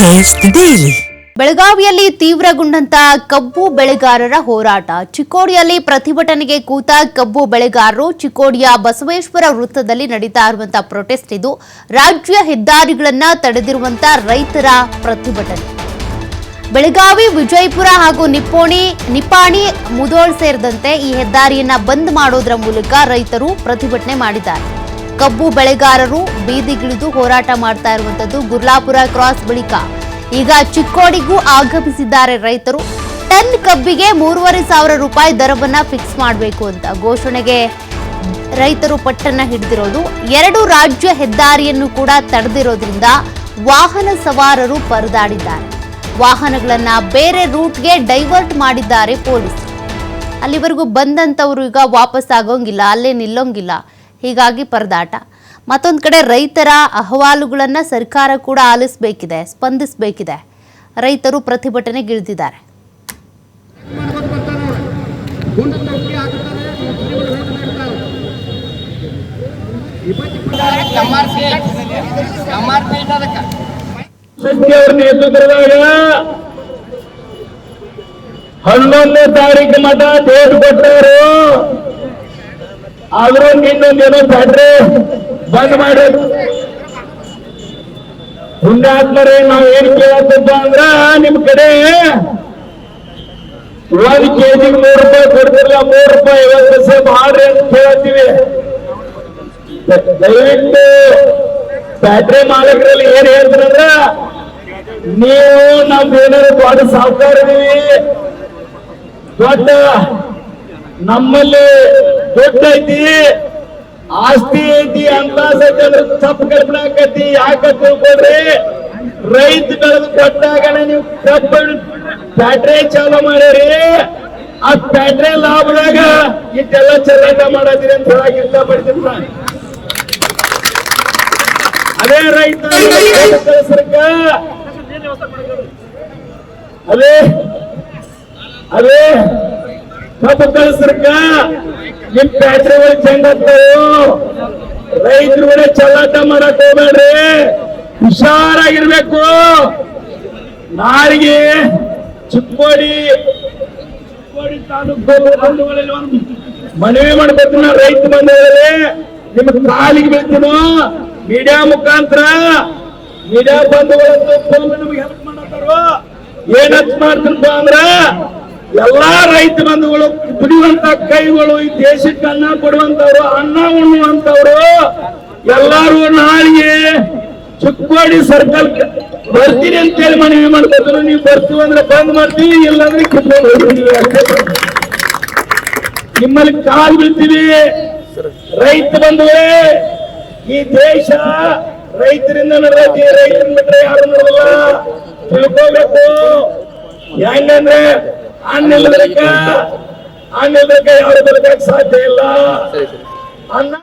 Taste daily. ಬೆಳಗಾವಿಯಲ್ಲಿ ತೀವ್ರಗೊಂಡಂತ ಕಬ್ಬು ಬೆಳೆಗಾರರ ಹೋರಾಟ. ಚಿಕ್ಕೋಡಿಯಲ್ಲಿ ಪ್ರತಿಭಟನೆಗೆ ಕೂತ ಕಬ್ಬು ಬೆಳೆಗಾರರು ಚಿಕ್ಕೋಡಿಯ ಬಸವೇಶ್ವರ ವೃತ್ತದಲ್ಲಿ ನಡೀತಾ ಇರುವಂತಹ ಪ್ರೊಟೆಸ್ಟ್ ಇದು. ರಾಜ್ಯ ಹೆದ್ದಾರಿಗಳನ್ನ ತಡೆದಿರುವಂತ ರೈತರ ಪ್ರತಿಭಟನೆ. ಬೆಳಗಾವಿ, ವಿಜಯಪುರ ಹಾಗೂ ನಿಪ್ಪೋಣಿ ನಿಪಾಣಿ ಮುದೋಳ್ ಸೇರಿದಂತೆ ಈ ಹೆದ್ದಾರಿಯನ್ನ ಬಂದ್ ಮಾಡೋದ್ರ ಮೂಲಕ ರೈತರು ಪ್ರತಿಭಟನೆ ಮಾಡಿದ್ದಾರೆ. ಕಬ್ಬು ಬೆಳೆಗಾರರು ಬೀದಿಗಿಳಿದು ಹೋರಾಟ ಮಾಡ್ತಾ ಇರುವಂತದ್ದು ಗುರ್ಲಾಪುರ ಕ್ರಾಸ್ ಬಳಿಕ. ಈಗ ಚಿಕ್ಕೋಡಿಗೂ ಆಗಮಿಸಿದ್ದಾರೆ ರೈತರು. ಟನ್ ಕಬ್ಬಿಗೆ ಮೂರುವರೆ ಸಾವಿರ ರೂಪಾಯಿ ದರವನ್ನ ಫಿಕ್ಸ್ ಮಾಡಬೇಕು ಅಂತ ಘೋಷಣೆಗೆ ರೈತರು ಪಟ್ಟನ್ನ ಹಿಡಿದಿರೋದು. ಎರಡು ರಾಜ್ಯ ಹೆದ್ದಾರಿಯನ್ನು ಕೂಡ ತಡೆದಿರೋದ್ರಿಂದ ವಾಹನ ಸವಾರರು ಪರದಾಡಿದ್ದಾರೆ. ವಾಹನಗಳನ್ನ ಬೇರೆ ರೂಟ್ಗೆ ಡೈವರ್ಟ್ ಮಾಡಿದ್ದಾರೆ ಪೊಲೀಸರು. ಅಲ್ಲಿವರೆಗೂ ಬಂದಂತವರು ಈಗ ವಾಪಸ್ ಆಗೋಂಗಿಲ್ಲ, ಅಲ್ಲೇ ನಿಲ್ಲೋಂಗಿಲ್ಲ. ಹೀಗಾಗಿ ಪರದಾಟ. ಮತ್ತೊಂದು ಕಡೆ ರೈತರ ಅಹವಾಲುಗಳನ್ನು ಸರ್ಕಾರ ಕೂಡ ಆಲಿಸಬೇಕಿದೆ, ಸ್ಪಂದಿಸಬೇಕಿದೆ. ರೈತರು ಪ್ರತಿಭಟನೆಗಿಳಿದಿದ್ದಾರೆ ಹನ್ನೊಂದನೇ ತಾರೀಕು ಮಠ ಡೇಟ್ ಆದ್ರೂ ಇನ್ನೊಂದೇನೋ ಫ್ಯಾಕ್ಟ್ರಿ ಬಂದ್ ಮಾಡಿ. ಆದ್ಮೇಲೆ ನಾವ್ ಏನ್ ಕೇಳತ್ತಪ್ಪ ಅಂದ್ರ ನಿಮ್ ಕಡೆ ಒಂದ್ ಕೆಜಿ ಮೂರ್ ರೂಪಾಯಿ ಕೊಡ್ತಿರ್ಲ ಮೂರ್ ರೂಪಾಯಿ ಐವತ್ತು ಪೈಸೆ ಮಾಡ್ರಿ ಅಂತ ಕೇಳತ್ತೀವಿ. ದಯವಿಟ್ಟು ಫ್ಯಾಕ್ಟ್ರಿ ಮಾಲಕರಲ್ಲಿ ಏನ್ ಹೇಳ್ತಾರಂದ್ರ ನೀವು ನಮ್ದು ಏನಾದ್ರು ದೊಡ್ಡ ಸಾಹುಕಾರ ದೊಡ್ಡ ನಮ್ಮಲ್ಲಿ ದುಡ್ಡು ಐತಿ. ಆಸ್ತಿ ಐತಿ ಅಂತ ಐತಿ ಅಂದ್ರೆ ತಪ್ಪು ಕಲ್ಪನೆ ಆಕತಿ ಯಾಕೆ ಕೊಡ್ರಿ ರೈತ ಬೆಳೆದು ಕೊಟ್ಟಾಗ ನೀವು ಕಬ್ಬನ್ ಬ್ಯಾಟ್ರಿ ಚಾಲೂ ಮಾಡಿರಿ ಆ ಫ್ಯಾಕ್ಟ್ರಿ ಲಾಭದಾಗ ಇಷ್ಟೆಲ್ಲ ಚಲಾಟ ಮಾಡತ್ತೀರಿ ಅಂತ ಹೇಳಕ್ ಇಷ್ಟಪಡ್ತೀನಿ ನಾನು. ಅದೇ ರೈತ ಅದೇ ಅದೇ. ಕಬ್ಬು ಕಳಿಸ್ರಕ ನಿಮ್ ಫ್ಯಾಕ್ಟ್ರಿ ಒಳಗೆ ಚೆಂದ ರೈತರು ಕೂಡ ಚಲಾಟ ಮಾಡಕ್ ಹೋಗ್ಬೇಡ್ರಿ. ಹುಷಾರಾಗಿರ್ಬೇಕು. ನಾಳೆಗೆ ಚಿಕ್ಕೋಡಿ ಚಿಕ್ಕೋಡಿ ತಾಲೂಕು ಬಂಧುಗಳಲ್ಲಿ ಮನವಿ ಮಾಡ್ಬೇಕು ನಾ ರೈತ ಬಂಧುಗಳೇ ನಿಮ್ಮ ಕಾಲಿಗೆ ಬೀಳ್ತೀನೋ. ಮೀಡಿಯಾ ಮುಖಾಂತರ ಮೀಡಿಯಾ ಬಂಧುಗಳಂತೂ ನಮಗೆ ಹೆಲ್ಪ್ ಮಾಡತ್ತಾರೋ? ಏನಂತ ಮಾಡ್ತೀನಪ್ಪ ಅಂದ್ರ ಎಲ್ಲಾ ರೈತ ಬಂಧುಗಳು ದುಡಿಯುವಂತ ಕೈಗಳು, ಈ ದೇಶಕ್ಕೆ ಅನ್ನ ಕೊಡುವಂತವ್ರು ಅನ್ನ ಉಣ್ಣುವಂತವ್ರು ಎಲ್ಲಾರು ನಾಳೆಗೆ ಚಿಕ್ಕೋಡಿ ಸರ್ಕಲ್ ಬರ್ತೀನಿ ಅಂತೇಳಿ ಮನವಿ ಮಾಡ್ಕೊತಾರೆ ನೀವು ಬರ್ತೀವಿ ಅಂದ್ರೆ ಬಂದ್ ಮಾಡ್ತೀವಿ, ಇಲ್ಲಾಂದ್ರೆ ಕಿತ್ಕೊಂಡು ನಿಮ್ಮಲ್ಲಿ ಕಾಲ್ ಬೀಳ್ತೀವಿ. ರೈತ ಬಂಧುಗಳೇ, ಈ ದೇಶ ರೈತರಿಂದ ನಡೆದಿ ರೈತರಿಂದ ಬಿಟ್ರೆ ಯಾರು ನೋಡಲ್ಲ ತಿಳ್ಕೋಬೇಕು. ಹೆಂಗಂದ್ರೆ ಅನ್ನಿಲ್ಲದಕ್ಕ ಅನ್ನಿಲ್ಲದಕ್ಕ ಯಾರು ಬದುಕಕ್ ಸಾಧ್ಯ ಇಲ್ಲ ಅನ್ನ